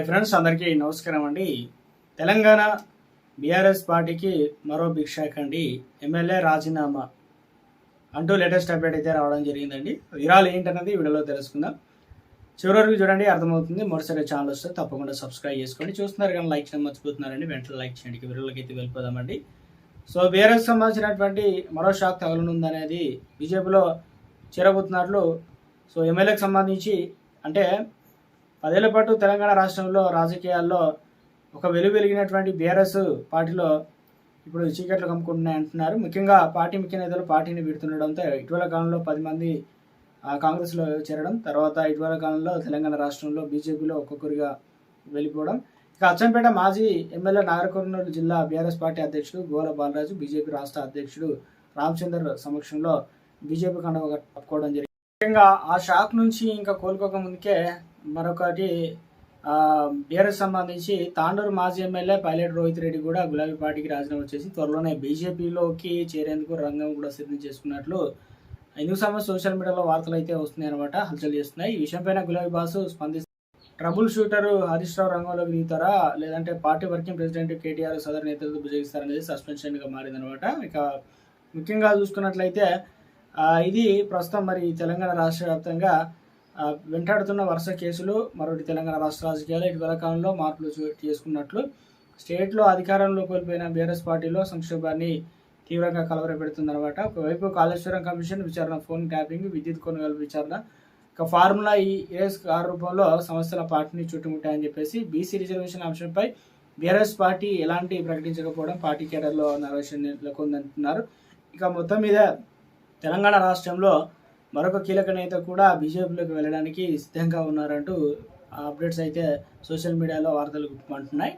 Hi friends అందరికీ నమస్కారం అండి. తెలంగాణ బీఆర్ఎస్ పార్టీకి మరో బిగ్ షాక్ అండి ఎమ్మెల్యే రాజీనామా అంటూ లేటెస్ట్ అప్డేట్ అయితే రావడం జరిగిందండి. వివరాలు ఏంటన్నది వీడియోలో తెలుసుకుందాం. చివరి వరకు చూడండి అర్థమవుతుంది. మరోసారి ఛానల్ వస్తే తప్పకుండా సబ్స్క్రైబ్ చేసుకోండి. చూస్తున్నారు కానీ లైక్ చేయడం మర్చిపోతున్నారండి. వెంటనే లైక్ చేయండి. వీడియోలోకి అయితే వెళ్ళిపోదామండి. సో బీఆర్ఎస్ సంబంధించినటువంటి మరో షాక్ తగలనుందనేది బీజేపీలో చేరబోతున్నట్లు సో ఎమ్మెల్యేకి సంబంధించి అంటే పదేళ్ళ పాటు తెలంగాణ రాష్ట్రంలో రాజకీయాల్లో ఒక వెలుగు వెలిగినటువంటి బీఆర్ఎస్ పార్టీలో ఇప్పుడు చీకట్లు కమ్ముకుంటున్నాయి అంటున్నారు. ముఖ్యంగా పార్టీ ముఖ్య నేతలు పార్టీని విడుతుండడంతో ఇటీవల కాలంలో పది మంది ఆ, కాంగ్రెస్లో చేరడం తర్వాత ఇటీవల కాలంలో తెలంగాణ రాష్ట్రంలో బీజేపీలో ఒక్కొక్కరిగా వెళ్ళిపోవడం. ఇక అచ్చంపేట మాజీ ఎమ్మెల్యే నాగరకర్నూలు జిల్లా బీఆర్ఎస్ పార్టీ అధ్యక్షుడు గోల బాలరాజు బీజేపీ రాష్ట్ర అధ్యక్షుడు రామచందర్ సమక్షంలో బీజేపీ కండవ కప్పుకోవడం జరిగింది. ముఖ్యంగా ఆ షాక్ నుంచి ఇంకా కోలుకోక ముందుకే మరొకటి బీఆర్ఎస్ సంబంధించి తాండూరు మాజీ ఎమ్మెల్యే పైలట్ రోహిత్ రెడ్డి కూడా గులాబీ పార్టీకి రాజీనామా చేసి త్వరలోనే బీజేపీలోకి చేరేందుకు రంగం కూడా సిద్ధం చేసుకున్నట్లు ఇందుకు సంబంధించి సోషల్ మీడియాలో వార్తలు అయితే వస్తున్నాయి అనమాట హల్చల్ చేస్తున్నాయి. ఈ విషయంపైన గులాబీ బాసు స్పందిస్తారు ట్రబుల్ షూటర్ హరీష్ రావు రంగంలోకి దిగుతారా? లేదంటే పార్టీ వర్కింగ్ ప్రెసిడెంట్ కేటీఆర్ సదరు నేతలతో భుజగిస్తారనేది సస్పెన్షన్గా మారిందనమాట ఇక ముఖ్యంగా చూసుకున్నట్లయితే ఇది ప్రస్తుతం మరి తెలంగాణ రాష్ట్ర వ్యాప్తంగా వెంటాడుతున్న వరుస కేసులు మరొకటి తెలంగాణ రాష్ట్ర రాజకీయాలు. ఇటీవల కాలంలో మార్పులు చేసుకున్నట్లు స్టేట్లో అధికారంలో కోల్పోయిన బీఆర్ఎస్ పార్టీలో సంక్షోభాన్ని తీవ్రంగా కలవరపెడుతుందన్నమాట. ఒకవైపు కాళేశ్వరం కమిషన్ విచారణ ఫోన్ ట్యాపింగ్ విద్యుత్ కొనుగోలు విచారణ. ఇక ఫార్ములా ఈ రేస్ కార్ రూపంలో సంస్థల పార్టీని చుట్టుముట్టాయని చెప్పేసి బీసీ రిజర్వేషన్ అంశంపై బీఆర్ఎస్ పార్టీ ఎలాంటి ప్రకటించకపోవడం పార్టీ కేడర్లో నరవేషన్ నెలకొందంటున్నారు. ఇక మొత్తం మీద తెలంగాణ రాష్ట్రంలో మరొక కీలక నేత కూడా బీజేపీలోకి వెళ్ళడానికి సిద్ధంగా ఉన్నారంటూ అప్డేట్స్ అయితే సోషల్ మీడియాలో వార్తలు అంటున్నాయి